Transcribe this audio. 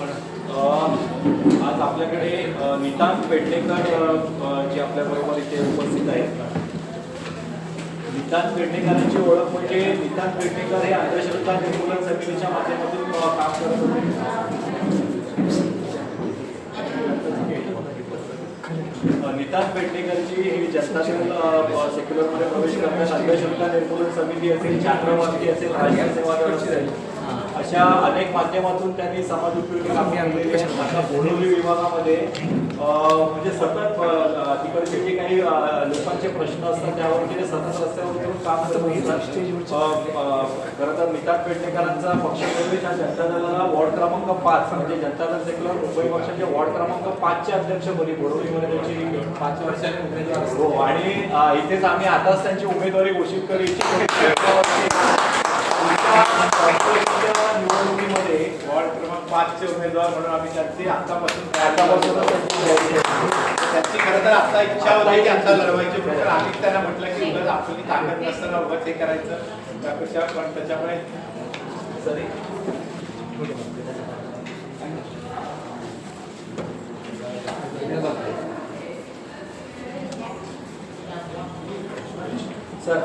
आज आपल्याकडे नितांत पेडणेकर जे आपल्या बरोबर इथे उपस्थित आहेत. नितांत पेडणेकरांची ओळख म्हणजे नितांत पेडणेकर हे अंधश्रद्धा निर्मूलन समितीच्या माध्यमातून काम करत होते. नितांत पेडणेकरची ही जनतातील सेक्युलरमध्ये प्रवेश करण्यास अंधश्रद्धा निर्मूलन समिती असेल छात्रवादी असेल राजकीय सेवा असेल अशा अनेक माध्यमातून त्यांनी समाज उपयोगी कामे केलेली अशा बोरिवली विभागामध्ये म्हणजे सतत तिकडचे जे काही लोकांचे प्रश्न असतात त्यावरती ते सतत रस्त्यावर उतरून काम करत खरं तर नितांत पेडणेकरांचा पक्षप्रवेश हा जनता दलाला वॉर्ड क्रमांक पाच म्हणजे जनता दल सेक्युलर मुंबई पक्षाचे वॉर्ड क्रमांक पाचचे अध्यक्ष बनी बोरिवलीमध्ये त्यांची पाच वर्षांनी उमेदवार. हो आणि इथेच आम्ही आताच त्यांची उमेदवारी घोषित करू इच्छितो संसदेच्या निवडणुकीमध्ये वॉर्ड क्रमांक पाचचे उमेदवार म्हणून आम्ही त्यांची आतापासून. त्यांची खरं तर आता इच्छा होती की आता लढवायची पण तर आम्ही त्यांना म्हटलं की उगाच आपली ताकद नसताना उगाच हे करायचं. त्यापेक्षा पण त्याच्यामुळे सरी. सर